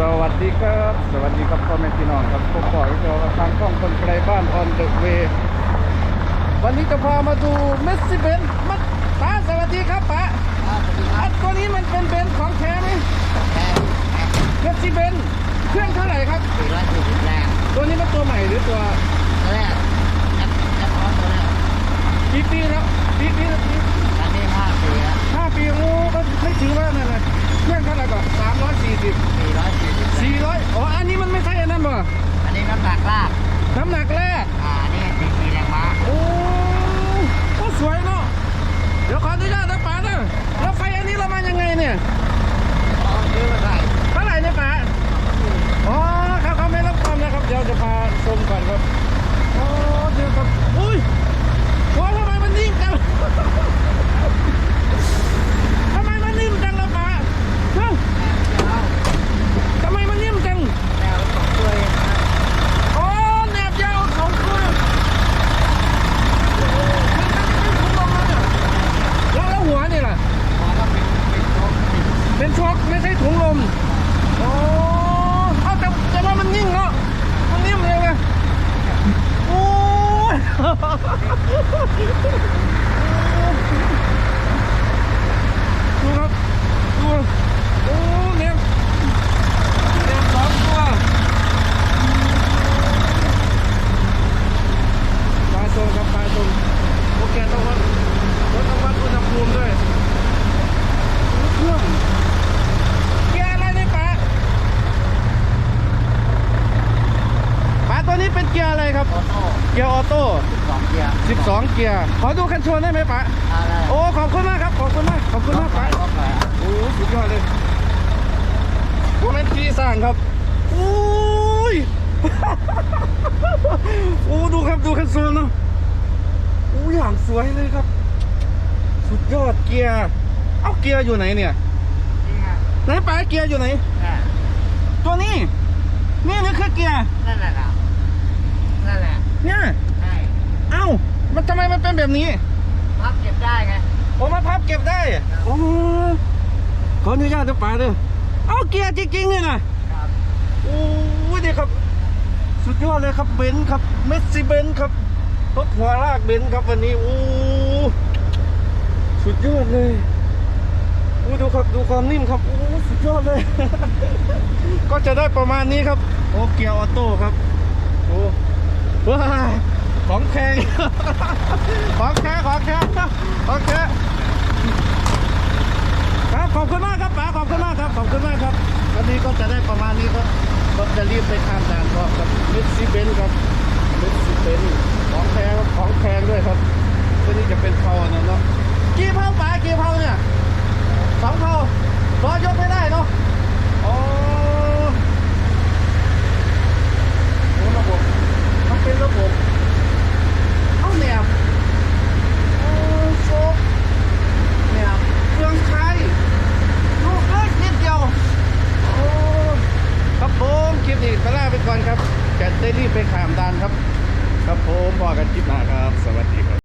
สวัสดีครับ สวัสดีครับพ่อแม่พี่น้องครับพบปอที่เราทางช่องคนไกลบ้านออนเดอะเววันนี้จะพามาดูเมสซี่เบนมัดป้าสวัสดีครับป้าอันตัวนี้มันเป็นเบนซ์ของแท้ไหมเมสซี่เบนเครื่องเท่าไหร่ครับตัวนี้มันตัวใหม่หรือตัวปีปีแล้วปีปีแล้วปีห้าปีโอ้ก็ไม่ถือว่านั่นนะเครื่องเท่าไหร่ก่อนสามร้อยสี่สิบสี่ร้ อยอ๋อ อันนี้มันไม่ใช่อันนั้นบ่น้ำหนักแรกโอ้โอ้สวยเนาะ เดี๋ยวขออนุญาตนะป๋านะแล้วไฟอันนี้เรามายังไงเนี่ย ハハハハ! นี้เป็นเกียร์อะไรครับ เกียร์ออโต้12เกียร์ขอดูคันโชว์ได้ไหมป๋าโอ้ ขอบคุณมากครับ ขอบคุณมาก ขอบคุณมากป๋าโอ้สุดยอดเลยโมเมนต์ที่สร้างครับอุ้ยโอ้ ดูครับ ดูคันโซลเนาะโอ้อย่างสวยเลยครับ สุดยอดเกียร์ เอ้าเกียร์อยู่ไหนเนี่ยไหนป๋าเกียร์อยู่ไหน ตัวนี้ นี่นี่คือเกียร์ เนี่ยเอ้ามันทำไมมันเป็นแบบนี้ผมมาพับเก็บได้โอ้ขออนุญาตนะป๋าเด้อเอาเกียร์จริงๆเลยนะโอ้ยนี่ครับ สุดยอดเลยครับเบนซ์ครับเมสซี่เบนซ์ครับรถหัวลากเบนซ์ครับวันนี้โอ้สุดยอดเลยโอ้ดูครับดูความนิ่มครับโอ้สุดยอดเลย ก็จะได้ประมาณนี้ครับ โอ้เกียร์ออโต้ครับโอ้ ว้าของแพงของแท้ของแท้ของแท้ครับขอบคุณมากครับป๋าขอบคุณมากครับขอบคุณมากครับวันนี้ก็จะได้ประมาณนี้ครับก็จะรีบไปข้ามด่านก็กับมิสซีเบนครับมิสซีเบนของแพงครับของแพงด้วยครับตัวนี้จะเป็นเผานะเนาะกี่เผาป๋ากี่เผา ก่อนครับจะได้รีบไปขามดานครับ ครับผมบอกกันคลิปหน้าครับ สวัสดีครับ